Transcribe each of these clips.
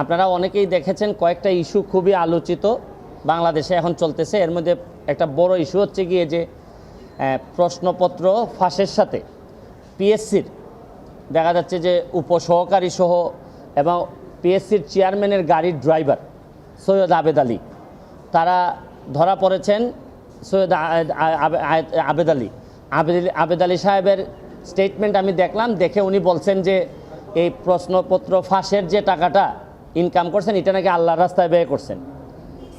আপনারা অনেকেই দেখেছেন কয়েকটা ইস্যু খুবই আলোচিত বাংলাদেশে এখন চলতেছে। এর মধ্যে একটা বড় ইস্যু হচ্ছে গিয়ে যে প্রশ্নপত্র ফাঁসের সাথে পিএসসির, দেখা যাচ্ছে যে উপসহকারী সহ এবং পিএসসির চেয়ারম্যানের গাড়ির ড্রাইভার সৈয়দ আবেদ আলী, তারা ধরা পড়েছেন সৈয়দ আবেদ আলী। আবেদ আবেদ আলী সাহেবের স্টেটমেন্ট আমি দেখলাম, দেখে উনি বলছেন যে, এই প্রশ্নপত্র ফাঁসের যে টাকাটা ইনকাম করছেন, এটা নাকি আল্লাহর রাস্তায় ব্যয় করছেন।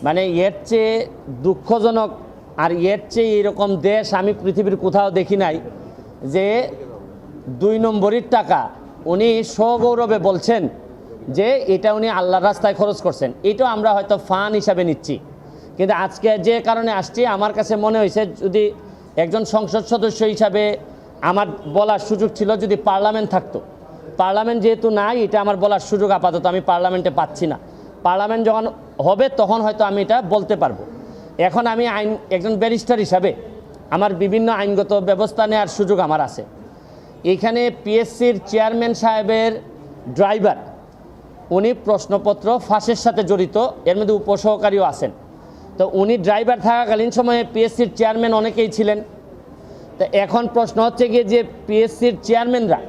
মানে এর চেয়ে দুঃখজনক আর এর চেয়ে এরকম দেশ আমি পৃথিবীর কোথাও দেখি নাই যে দুই নম্বরের টাকা উনি সগৌরবে বলছেন যে এটা উনি আল্লাহর রাস্তায় খরচ করছেন। এটাও আমরা হয়তো ফান হিসাবে নিচ্ছি। কিন্তু আজকে যে কারণে আসছি, আমার কাছে মনে হয়েছে যদি একজন সংসদ সদস্য হিসাবে আমার বলার সুযোগ ছিল যদি পার্লামেন্ট থাকতো। পার্লামেন্ট যেহেতু নাই, এটা আমার বলার সুযোগ আপাতত আমি পার্লামেন্টে পাচ্ছি না। পার্লামেন্ট যখন হবে, তখন হয়তো আমি এটা বলতে পারব। এখন আমি আইন, একজন ব্যারিস্টার হিসাবে আমার বিভিন্ন আইনগত ব্যবস্থা নেওয়ার সুযোগ আমার আছে। এখানে পিএসসির চেয়ারম্যান সাহেবের ড্রাইভার, উনি প্রশ্নপত্র ফাঁসের সাথে জড়িত, এর মধ্যে উপসহকারীও আছেন। তো উনি ড্রাইভার থাকাকালীন সময়ে পিএসসির চেয়ারম্যান অনেকেই ছিলেন। তো এখন প্রশ্ন হচ্ছে গিয়ে যে পিএসসির চেয়ারম্যানরা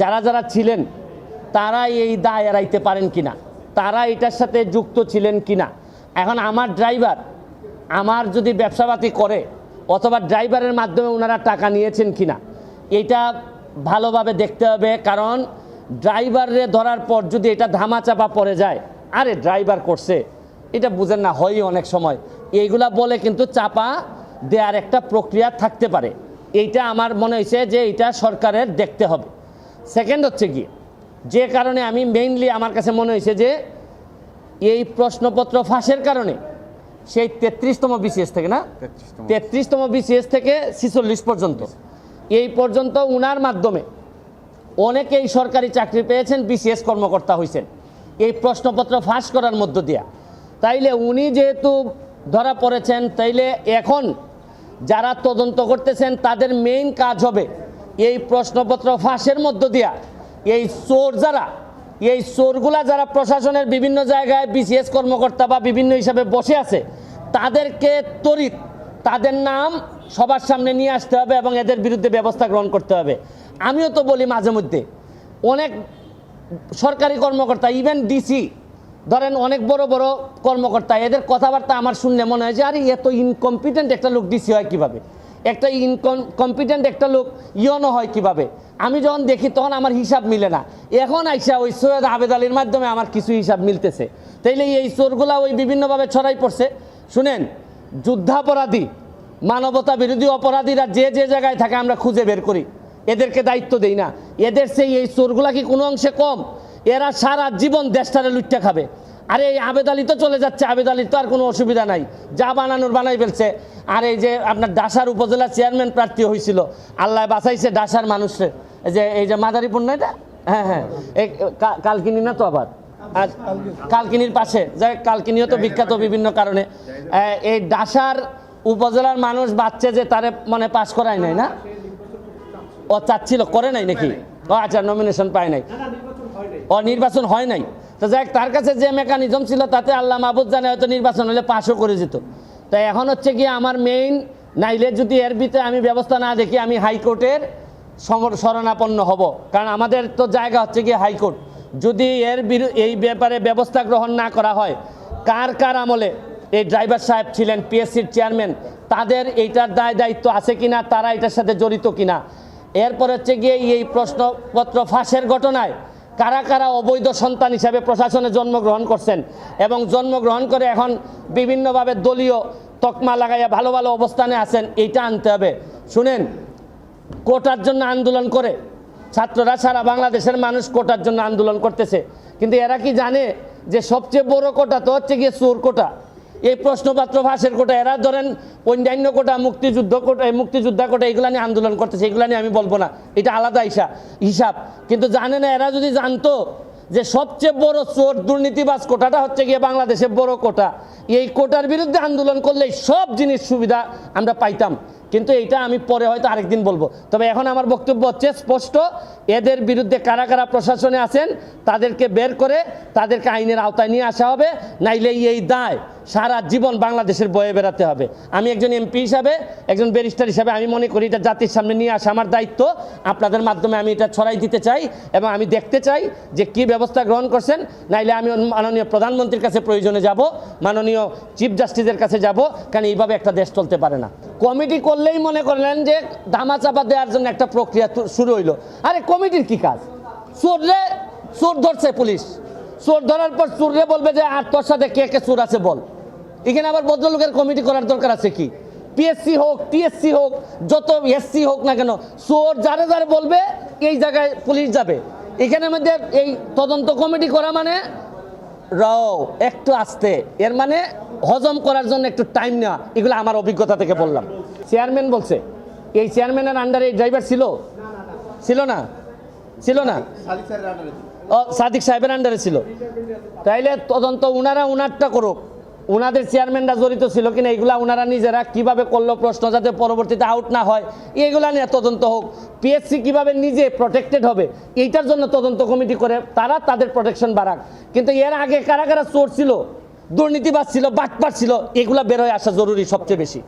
যারা যারা ছিলেন তারা এই দায় এড়াইতে পারেন কিনা? তারা এটার সাথে যুক্ত ছিলেন কিনা? এখন আমার ড্রাইভার আমার যদি ব্যবসাপাতি করে, অথবা ড্রাইভারের মাধ্যমে ওনারা টাকা নিয়েছেন কিনা, এটা ভালোভাবে দেখতে হবে। কারণ ড্রাইভারে ধরার পর যদি এটা ধামাচাপা পড়ে যায়, আরে ড্রাইভার করছে, এটা বুঝেন না হয় অনেক সময়। এইগুলা বলে কিন্তু চাপা দেওয়ার একটা প্রক্রিয়া থাকতে পারে। এইটা আমার মনে হয়েছে যে এটা সরকারের দেখতে হবে। সেকেন্ড হচ্ছে কি যে কারণে আমি মেইনলি আমার কাছে মনে হয়েছে যে এই প্রশ্নপত্র ফাঁসের কারণে সেই তেত্রিশতম বিসিএস থেকে না? তেত্রিশতম বিসিএস থেকে ছিচল্লিশ পর্যন্ত। এই পর্যন্ত উনার মাধ্যমে অনেকেই সরকারি চাকরি পেয়েছেন বিসিএস কর্মকর্তা হয়েছেন এই প্রশ্নপত্র ফাঁস করার মধ্য দিয়া। তাইলে উনি যেহেতু ধরা পড়েছেন তাইলে এখন যারা তদন্ত করতেছেন তাদের মেইন কাজ হবে এই প্রশ্নপত্র ফাঁসের মধ্য দিয়া, এই চোর যারা, এই চোরগুলা যারা প্রশাসনের বিভিন্ন জায়গায় বিসিএস কর্মকর্তা বা বিভিন্ন হিসাবে বসে আছে, তাদেরকে তরিত তাদের নাম সবার সামনে নিয়ে আসতে হবে এবং এদের বিরুদ্ধে ব্যবস্থা গ্রহণ করতে হবে। আমিও তো বলি মাঝে মধ্যে, অনেক সরকারি কর্মকর্তা ইভেন ডিসি ধরেন অনেক বড় বড় কর্মকর্তা, এদের কথাবার্তা আমার শুনলে মনে হয় যে, আরে এত ইনকম্পিটেন্ট একটা লোক ডিসি হয় কীভাবে? একটা ইনকম কম্পিটেন্ট একটা লোক ইয়নো হয় কীভাবে? আমি যখন দেখি তখন আমার হিসাব মিলে না। এখন আইসা ওই সৈয়দ আবেদ আলীর মাধ্যমে আমার কিছু হিসাব মিলতেছে। তাইলে এই চোরগুলা ওই বিভিন্নভাবে ছড়াই পড়ছে। শুনেন, যুদ্ধাপরাধী, মানবতা বিরোধী অপরাধীরা যে যে জায়গায় থাকে আমরা খুঁজে বের করি। এদেরকে দায়িত্ব দেই না। এদের সেই এই চোরগুলা কি কোনো অংশে কম? এরা সারা জীবন দেশটারে লুটটা খাবে। আরে এই আবেদ আলী তো চলে যাচ্ছে, আবেদ আলীর তো আর কোনো অসুবিধা নাই। যা বানানোর বানাই ফেলছে। আর এই যে আপনার ডাসার উপজেলা চেয়ারম্যান প্রার্থী হয়েছিল, আল্লাহ বাঁচাইছে ডাসার মানুষের। যে, এই যে মাদারীপুর না এটা? হ্যাঁ হ্যাঁ। এই কালকিনি না তো আবার? আর কালকিনির পাশে। যাই কালকিনিও তো বিখ্যাত বিভিন্ন কারণে। এই ডাসার উপজেলার মানুষ বাচ্চা যে তারে মানে পাশ করায় নাই না? ও চাচ্ছিল, করে নাই নাকি? ও আচ্ছা নমিনেশন পায় নাই। ও নির্বাচন হয় নাই? তো যাই তার কাছে যে মেকানিজম ছিল, তাতে আল্লাহ মাহবুদ জানে হয়তো নির্বাচন হলে পাশও করে যেত। তাই এখন হচ্ছে কি আমার মেইন নাইলে যদি এর ভিতরে আমি ব্যবস্থা না দেখি, আমি হাইকোর্টের শরণাপন্ন হব। কারণ আমাদের তো জায়গা হচ্ছে কি হাইকোর্ট। যদি এর এই ব্যাপারে ব্যবস্থা গ্রহণ না করা হয়, কার কার আমলে এই ড্রাইভার সাহেব ছিলেন পিএসসির চেয়ারম্যান তাদের এইটার দায় দায়িত্ব আছে কিনা, তারা এটার সাথে জড়িত কিনা? এরপর হচ্ছে গিয়ে এই প্রশ্নপত্র ফাঁসের ঘটনায় কারা কারা অবৈধ সন্তান হিসাবে প্রশাসনে জন্মগ্রহণ করছেন এবং জন্মগ্রহণ করে এখন বিভিন্নভাবে দলীয় তকমা লাগাইয়া ভালো ভালো অবস্থানে আছেন, এইটা আনতে হবে। শুনেন, কোটার জন্য আন্দোলন করে, ছাত্ররা সারা বাংলাদেশের মানুষ কোটার জন্য আন্দোলন করতেছে। কিন্তু এরা কি জানে যে সবচেয়ে বড় কোটা তো হচ্ছে গিয়ে চোর কোটা? এই প্রশ্নপত্র ফাঁসের কোটা, এরা ধরেন অন্যান্য কোটা, মুক্তিযুদ্ধ কোটা মুক্তিযোদ্ধা কোটা, এগুলা নিয়ে আন্দোলন করতেছে, এগুলো নিয়ে আমি বলব না। এটা আলাদা হিসাব হিসাব। কিন্তু জানে না, এরা যদি জানতো যে সবচেয়ে বড় চোর দুর্নীতিবাজ কোটাটা হচ্ছে গিয়ে বাংলাদেশের বড় কোটা, এই কোটার বিরুদ্ধে আন্দোলন করলে সব জিনিস সুবিধা আমরা পাইতাম। কিন্তু এইটা আমি পরে হয়তো আরেকদিন বলব। তবে এখন আমার বক্তব্য হচ্ছে স্পষ্ট, এদের বিরুদ্ধে কারা কারা প্রশাসনে আছেন তাদেরকে বের করে তাদেরকে আইনের আওতায় নিয়ে আসা হবে, নাইলে এই দায় সারা জীবন বাংলাদেশের বয়ে বেড়াতে হবে। আমি একজন এমপি হিসাবে, একজন ব্যারিস্টার হিসাবে আমি মনে করি এটা জাতির সামনে নিয়ে আসা আমার দায়িত্ব। আপনাদের মাধ্যমে আমি এটা ছড়াই দিতে চাই এবং আমি দেখতে চাই যে কি ব্যবস্থা গ্রহণ করছেন, নাইলে আমি মাননীয় প্রধানমন্ত্রীর কাছে প্রয়োজনে যাব, মাননীয় চিফ জাস্টিসের কাছে যাব, কারণ এইভাবে একটা দেশ চলতে পারে না। কমিটি করলেই মনে করলেন যে ধামা চাপা দেওয়ার জন্য একটা প্রক্রিয়া শুরু হইল। আরে কমিটির কি কাজ? চোররে চোর ধরছে পুলিশ। চোর ধরার পর চোররে বলবে যে, আর তোর সাথে কে কে চোর আছে বল। এখানে আবার ভদ্রলোকের কমিটি করার দরকার আছে কি? পিএসসি হোক টিএসসি হোক, যত এসসি হোক না কেন, চোর যারে যারে বলবে, এই জায়গায় পুলিশ যাবে। এখানের মধ্যে এই তদন্ত কমিটি করা মানে রাও, একটু আসতে। এর মানে হজম করার জন্য একটু টাইম নেওয়া। এগুলো আমার অভিজ্ঞতা থেকে বললাম। চেয়ারম্যান বলছে, এই চেয়ারম্যানের আন্ডারে এই ড্রাইভার ছিল? ছিল না? ছিল না? ও, সাদিক সাহেবের আন্ডারে ছিল। তাইলে তদন্ত উনারা উনারটা করুক। উনাদের চেয়ারম্যানরা জড়িত ছিল কিনা, এগুলা উনারা নিজেরা কীভাবে করল, প্রশ্ন যাতে পরবর্তীতে আউট না হয়, এগুলা নিয়ে তদন্ত হোক। পিএসসি কীভাবে নিজে প্রোটেক্টেড হবে, এইটার জন্য তদন্ত কমিটি করে, তারা তাদের প্রোটেকশন বাড়াক। কিন্তু এর আগে কারা কারা চোর ছিল, দুর্নীতিবাজ ছিল বাটপাট ছিল, এগুলা বেরোয় আসা জরুরি সবচেয়ে বেশি।